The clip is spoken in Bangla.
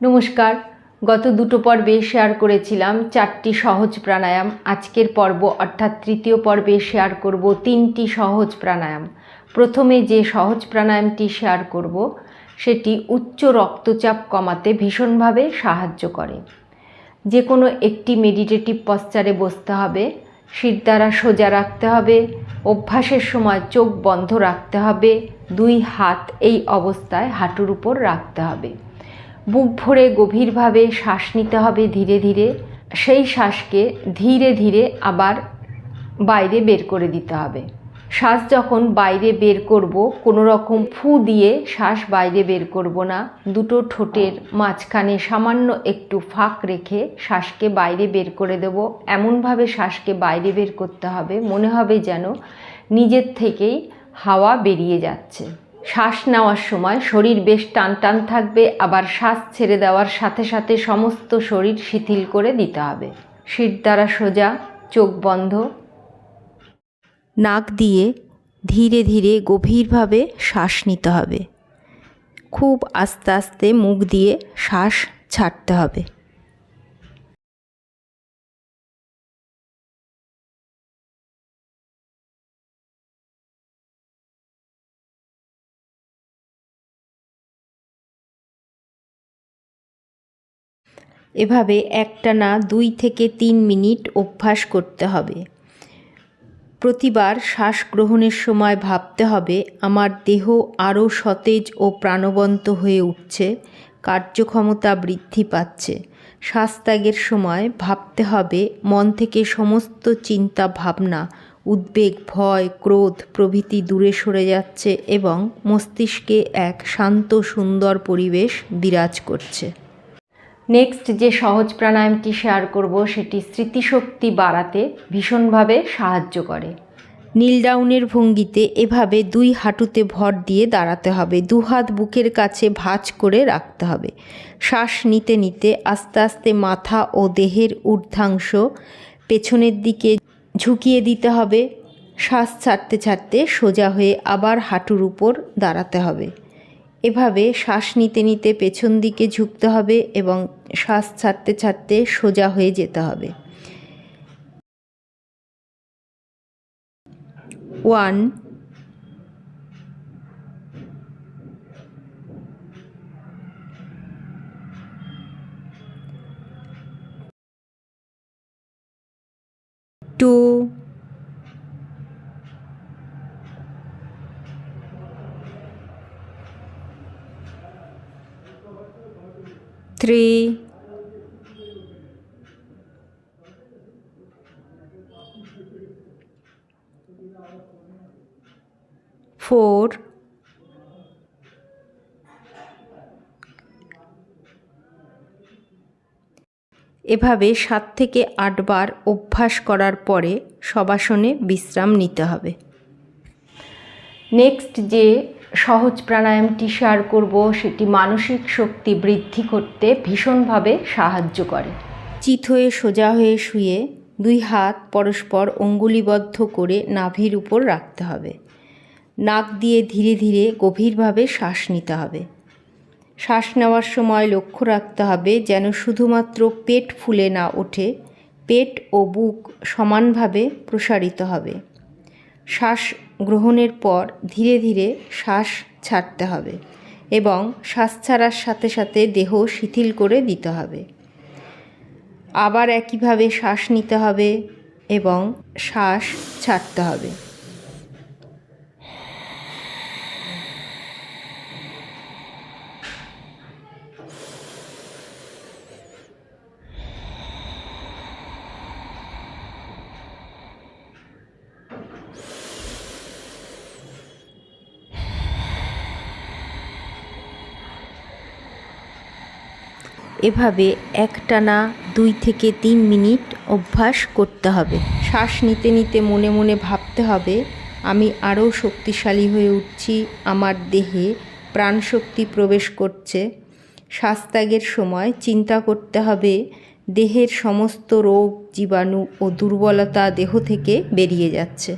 নমস্কার। গত দুটো পর্বে শেয়ার করেছিলাম চারটি সহজ প্রাণায়াম। আজকের পর্ব অর্থাৎ তৃতীয় পর্বে শেয়ার করব তিনটি সহজ প্রাণায়াম। প্রথমে যে সহজ প্রাণায়ামটি শেয়ার করব, সেটি উচ্চ রক্তচাপ কমাতে ভীষণভাবে সাহায্য করে। যে কোনো একটি মেডিটেটিভ পশ্চারে বসতে হবে, শির দ্বারা সোজা রাখতে হবে, অভ্যাসের সময় চোখ বন্ধ রাখতে হবে, দুই হাত এই অবস্থায় হাঁটুর উপর রাখতে হবে। বুক ভরে গভীরভাবে শ্বাস নিতে হবে ধীরে ধীরে। সেই শ্বাসকে ধীরে ধীরে আবার বাইরে বের করে দিতে হবে। শ্বাস যখন বাইরে বের করব, কোনো রকম ফু দিয়ে শ্বাস বাইরে বের করব না। দুটো ঠোঁটের মাঝখানে সামান্য একটু ফাঁক রেখে শ্বাসকে বাইরে বের করে দেব। এমনভাবে শ্বাসকে বাইরে বের করতে হবে, মনে হবে যেন নিজের থেকেই হাওয়া বেরিয়ে যাচ্ছে। শ্বাস নেওয়ার সময় শরীর বেশ টান টান থাকবে, আবার শ্বাস ছেড়ে দেওয়ার সাথে সাথে সমস্ত শরীর শিথিল করে দিতে হবে। শীত দ্বারা সোজা, চোখ বন্ধ। নাক দিয়ে ধীরে ধীরে গভীরভাবে শ্বাস নিতে হবে। খুব আস্তে আস্তে মুখ দিয়ে শ্বাস ছাড়তে হবে। এভাবে একটানা দুই থেকে তিন মিনিট অভ্যাস করতে হবে। প্রতিবার শ্বাস গ্রহণের সময় ভাবতে হবে, আমার দেহ আরও সতেজ ও প্রাণবন্ত হয়ে উঠছে, কার্যক্ষমতা বৃদ্ধি পাচ্ছে। শ্বাস ত্যাগের সময় ভাবতে হবে, মন থেকে সমস্ত চিন্তা, ভাবনা, উদ্বেগ, ভয়, ক্রোধ প্রভৃতি দূরে সরে যাচ্ছে এবং মস্তিষ্কে এক শান্ত, সুন্দর পরিবেশ বিরাজ করছে। নেক্সট যে সহজ প্রাণায়ামটি শেয়ার করব, সেটি স্মৃতিশক্তি বাড়াতে ভীষণভাবে সাহায্য করে। নীল ডাউনের ভঙ্গিতে এভাবে দুই হাঁটুতে ভর দিয়ে দাঁড়াতে হবে। দুহাত বুকের কাছে ভাঁজ করে রাখতে হবে। শ্বাস নিতে নিতে আস্তে আস্তে মাথা ও দেহের ঊর্ধ্বাংশ পেছনের দিকে ঝুঁকিয়ে দিতে হবে। শ্বাস ছাড়তে ছাড়তে সোজা হয়ে আবার হাঁটুর উপর দাঁড়াতে হবে। এভাবে শ্বাস নিতে নিতে পেছন দিকে ঝুঁকতে হবে এবং শ্বাস ছাড়তে ছাড়তে সোজা হয়ে যেতে হবে। ওয়ান। টু। Three, four, এভাবে সাত থেকে আটবার অভ্যাস করার পরে সবাসনে বিশ্রাম নিতে হবে। নেক্সট যে সহজ প্রাণায়ামটি শেয়ার করব, সেটি মানসিক শক্তি বৃদ্ধি করতে ভীষণভাবে সাহায্য করে। চিত হয়ে সোজা হয়ে শুয়ে দুই হাত পরস্পর অঙ্গুলিবদ্ধ করে নাভির উপর রাখতে হবে। নাক দিয়ে ধীরে ধীরে গভীরভাবে শ্বাস নিতে হবে। শ্বাস নেওয়ার সময় লক্ষ্য রাখতে হবে যেন শুধুমাত্র পেট ফুলে না ওঠে, পেট ও বুক সমানভাবে প্রসারিত হবে। শ্বাস গ্রহণের পর ধীরে ধীরে শ্বাস ছাড়তে হবে এবং শ্বাস ছাড়ার সাথে সাথে দেহ শিথিল করে দিতে হবে। আবার একইভাবে শ্বাস নিতে হবে এবং শ্বাস ছাড়তে হবে। এভাবে একটানা দুই থেকে তিন মিনিট অভ্যাস করতে হবে। শ্বাস নিতে নিতে মনে মনে ভাবতে হবে, আমি আরও শক্তিশালী হয়ে উঠছি, আমার দেহে প্রাণশক্তি প্রবেশ করছে। শ্বাসত্যাগের সময় চিন্তা করতে হবে, দেহের সমস্ত রোগ, জীবাণু ও দুর্বলতা দেহ থেকে বেরিয়ে যাচ্ছে।